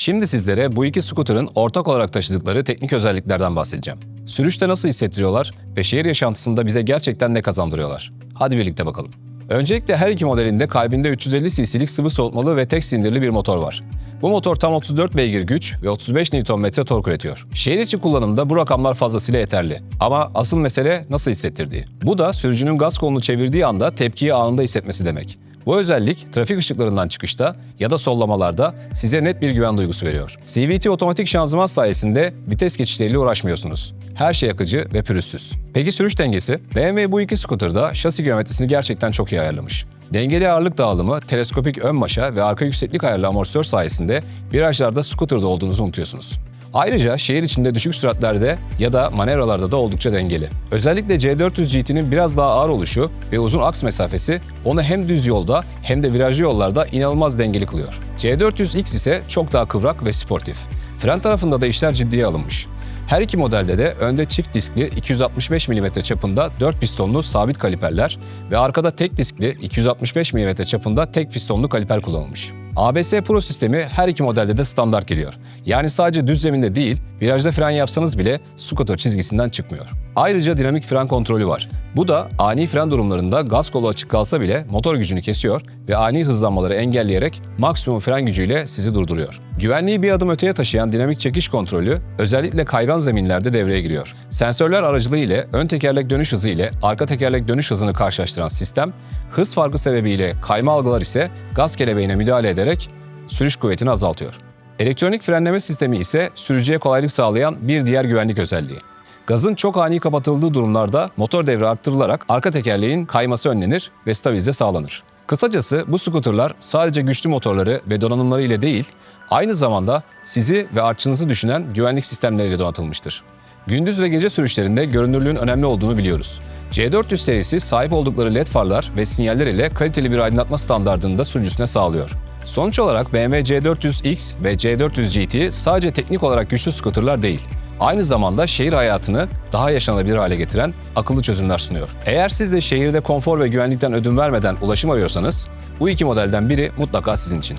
Şimdi sizlere bu iki scooter'ın ortak olarak taşıdıkları teknik özelliklerden bahsedeceğim. Sürüşte nasıl hissettiriyorlar ve şehir yaşantısında bize gerçekten ne kazandırıyorlar? Hadi birlikte bakalım. Öncelikle her iki modelinde kalbinde 350 cc'lik sıvı soğutmalı ve tek silindirli bir motor var. Bu motor tam 34 beygir güç ve 35 Nm tork üretiyor. Şehir içi kullanımda bu rakamlar fazlasıyla yeterli. Ama asıl mesele nasıl hissettirdiği. Bu da sürücünün gaz kolunu çevirdiği anda tepkiyi anında hissetmesi demek. Bu özellik trafik ışıklarından çıkışta ya da sollamalarda size net bir güven duygusu veriyor. CVT otomatik şanzıman sayesinde vites geçişleriyle uğraşmıyorsunuz. Her şey akıcı ve pürüzsüz. Peki sürüş dengesi? BMW bu iki scooter'da şasi geometrisini gerçekten çok iyi ayarlamış. Dengeli ağırlık dağılımı, teleskopik ön maşa ve arka yükseklik ayarlı amortisör sayesinde virajlarda scooter'da olduğunuzu unutuyorsunuz. Ayrıca şehir içinde düşük süratlerde ya da manevralarda da oldukça dengeli. Özellikle C400 GT'nin biraz daha ağır oluşu ve uzun aks mesafesi onu hem düz yolda hem de virajlı yollarda inanılmaz dengeli kılıyor. C400X ise çok daha kıvrak ve sportif. Fren tarafında da işler ciddiye alınmış. Her iki modelde de önde çift diskli 265 mm çapında 4 pistonlu sabit kaliperler ve arkada tek diskli 265 mm çapında tek pistonlu kaliper kullanılmış. ABS Pro sistemi her iki modelde de standart geliyor. Yani sadece düz zeminde değil, virajda fren yapsanız bile scooter çizgisinden çıkmıyor. Ayrıca dinamik fren kontrolü var. Bu da ani fren durumlarında gaz kolu açık kalsa bile motor gücünü kesiyor ve ani hızlanmaları engelleyerek maksimum fren gücüyle sizi durduruyor. Güvenliği bir adım öteye taşıyan dinamik çekiş kontrolü özellikle kaygan zeminlerde devreye giriyor. Sensörler aracılığı ile ön tekerlek dönüş hızı ile arka tekerlek dönüş hızını karşılaştıran sistem, hız farkı sebebiyle kayma algılar ise gaz kelebeğine müdahale ederek sürüş kuvvetini azaltıyor. Elektronik frenleme sistemi ise sürücüye kolaylık sağlayan bir diğer güvenlik özelliği. Gazın çok ani kapatıldığı durumlarda motor devri arttırılarak arka tekerleğin kayması önlenir ve stabilize sağlanır. Kısacası bu skuterlar sadece güçlü motorları ve donanımları ile değil, aynı zamanda sizi ve artçınızı düşünen güvenlik sistemleriyle donatılmıştır. Gündüz ve gece sürüşlerinde görünürlüğün önemli olduğunu biliyoruz. C400 serisi sahip oldukları LED farlar ve sinyaller ile kaliteli bir aydınlatma standartını da sürücüsüne sağlıyor. Sonuç olarak BMW C400X ve C400 GT sadece teknik olarak güçlü scooterlar değil, aynı zamanda şehir hayatını daha yaşanabilir hale getiren akıllı çözümler sunuyor. Eğer siz de şehirde konfor ve güvenlikten ödün vermeden ulaşım arıyorsanız, bu iki modelden biri mutlaka sizin için.